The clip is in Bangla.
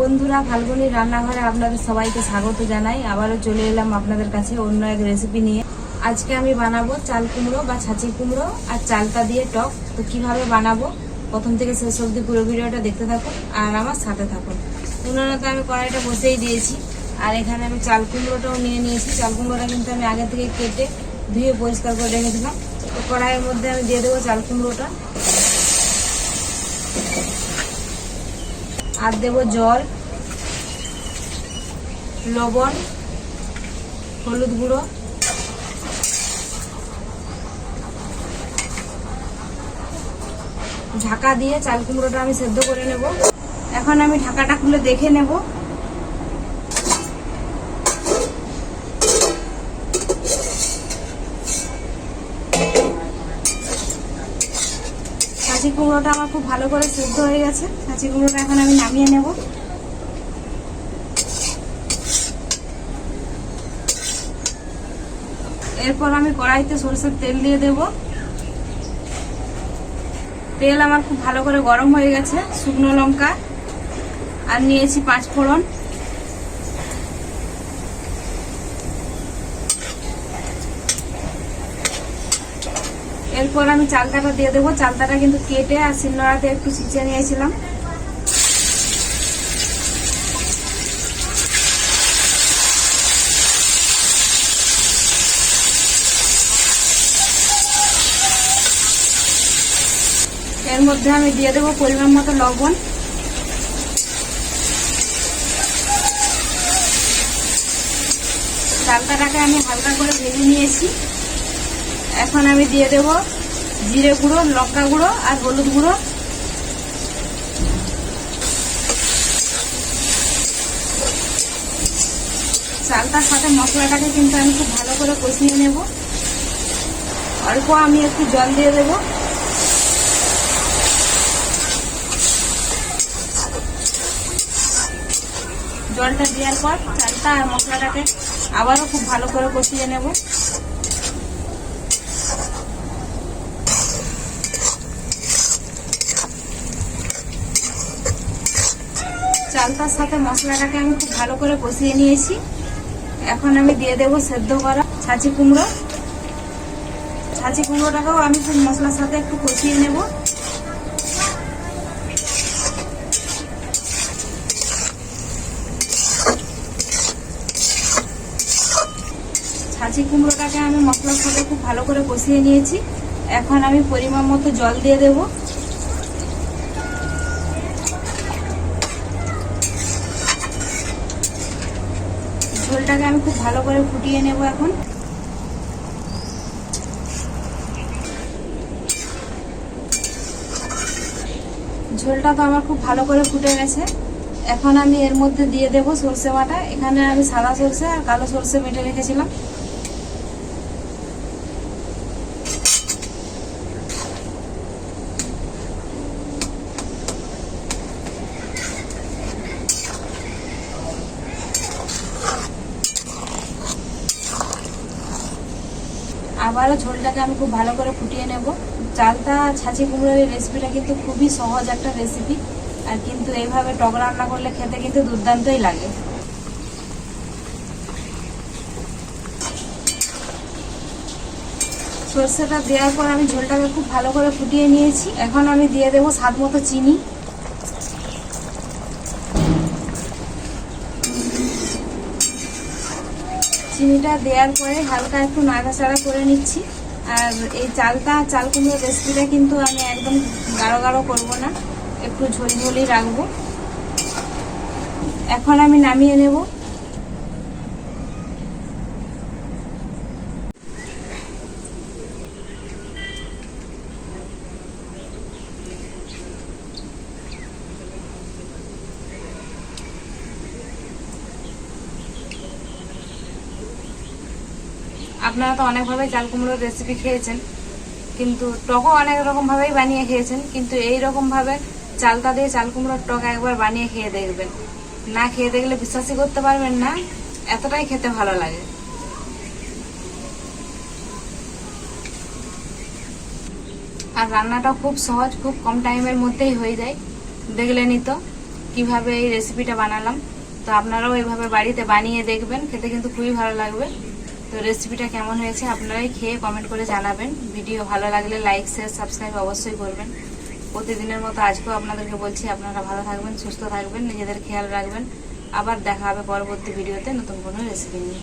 বন্ধুরা, ফাল্গুনির রান্নাঘরে আপনাদের সবাইকে স্বাগত জানাই। আবারও চলে এলাম আপনাদের কাছে অন্য এক রেসিপি নিয়ে। আজকে আমি বানাবো চাল কুমড়ো বা ছাঁচি কুমড়ো আর চালটা দিয়ে টক। তো কীভাবে বানাবো? প্রথম থেকে শেষ অবধি পুরো ভিডিওটা দেখতে থাকুন আর আমার সাথে থাকুন। উনুনেতে আমি কড়াইটা বসেই দিয়েছি। আর এখানে আমি চাল কুমড়োটাও নিয়ে নিয়েছি। চাল কুমড়োটা কিন্তু আমি আগে থেকে কেটে ধুয়ে পরিষ্কার করে রেখে দিলাম তো কড়াইয়ের মধ্যে আমি দিয়ে দেবো চাল কুমড়োটা। আর দেব, জল, লবণ, হলুদ গুঁড়ো, ঢাকা দিয়ে চাল কুমড়োটা আমি সেদ্ধ করে নেব। এখন আমি ঢাকাটা খুলে দেখে নেব। ছাঁচি কুমড়োটা আমার খুব ভালো করে সেদ্ধ হয়ে গেছে। ছাঁচি কুমড়োটা এখন আমি নামিয়ে নেব। এরপর আমি কড়াইতে সরষের তেল দিয়ে দেব। তেল আমার খুব ভালো করে গরম হয়ে গেছে, শুকনো লঙ্কা, আর নিয়েছি পাঁচ ফোড়ন এরপর আমি চালতাটা দিয়ে দেবো। চালতাটা কিন্তু কেটে আর শিলনোড়াতে একটু ছিঁচে নিয়েছিলাম। এর মধ্যে আমি দিয়ে দেবো পরিমাণ মতো লবণ। চালতাটাকে আমি হালকা করে ভেজে নিয়েছি। এখন আমি দিয়ে দেব জিরে গুঁড়ো, লঙ্কা গুঁড়ো আর হলুদ গুঁড়ো। চালটার সাথে মশলাটাকে কিন্তু আমি খুব ভালো করে কষিয়ে নেব। অল্প আমি একটু জল দিয়ে দেবো। জলটা দেওয়ার পর চালটা আর মশলাটাকে আবারও খুব ভালো করে কষিয়ে নেব। চালটার সাথে মশলাটাকে আমি খুব ভালো করে কষিয়ে নিয়েছি। এখন আমি দিয়ে দেব সেদ্ধ করা ছাঁচি কুমড়ো। ছাঁচি কুমড়োটাকেও আমি খুব মশলার সাথে একটু কষিয়ে নেব। ছাঁচি কুমড়োটাকে আমি মশলার সাথে খুব ভালো করে কষিয়ে নিয়েছি। এখন আমি পরিমাণ মতো জল দিয়ে দেবো। ঝোলটাকে আমি খুব ভালো করে ফুটিয়ে নেব এখন। ঝোলটা তো আমার খুব ভালো করে ফুটে গেছে। এখন আমি এর মধ্যে দিয়ে দেব সর্ষে বাটা। এখানে আমি সাদা সর্ষে আর কালো সর্ষে মেটে রেখেছিলাম। আবারও ঝোলটাকে আমি খুব ভালো করে ফুটিয়ে নেব। চালটা ছাঁচি কুমড়োর রেসিপিটা কিন্তু খুবই সহজ একটা রেসিপি আর কিন্তু এইভাবে টক রান্না করলে খেতে কিন্তু দুর্দান্তই লাগে। সর্ষেটা দেওয়ার পর আমি ঝোলটাকে খুব ভালো করে ফুটিয়ে নিয়েছি। এখন আমি দিয়ে দেবো স্বাদ মতো চিনি। চিনিটা দেওয়ার পরে হালকা একটু নাড়াচাড়া করে নিচ্ছি। আর এই চালটা চাল কুমড়োর রেসিপিটা কিন্তু আমি একদম গাঢ় গাঢ় করব না, একটু ঝোলঝোলই রাখব। এখন আমি নামিয়ে নেব। আপনারা তো অনেকভাবে চাল কুমড়োর রেসিপি খেয়েছেন, কিন্তু টকও অনেক রকমভাবেই বানিয়ে খেয়েছেন, কিন্তু এই রকমভাবে চালটা দিয়ে চাল কুমড়োর টক একবার বানিয়ে খেয়ে দেখবেন। না খেয়ে দেখলে বিশ্বাসই করতে পারবেন না, এতটাই খেতে ভালো লাগে। আর রান্নাটা খুব সহজ, খুব কম টাইমের মধ্যেই হয়ে যায়। দেখলেনই তো কীভাবে এই রেসিপিটা বানালাম। তো আপনারাও এইভাবে বাড়িতে বানিয়ে দেখবেন, খেতে কিন্তু খুবই ভালো লাগবে। তো রেসিপিটা কেমন হয়েছে আপনারাই খেয়ে কমেন্ট করে জানাবেন। ভিডিও ভালো লাগলে লাইক শেয়ার সাবস্ক্রাইব অবশ্যই করবেন। প্রতিদিনের মতো আজকেও আপনাদেরকে বলছি, আপনারা ভালো থাকবেন, সুস্থ থাকবেন, নিজেদের খেয়াল রাখবেন। আবার দেখা হবে পরবর্তী ভিডিওতে নতুন কোনো রেসিপি নিয়ে।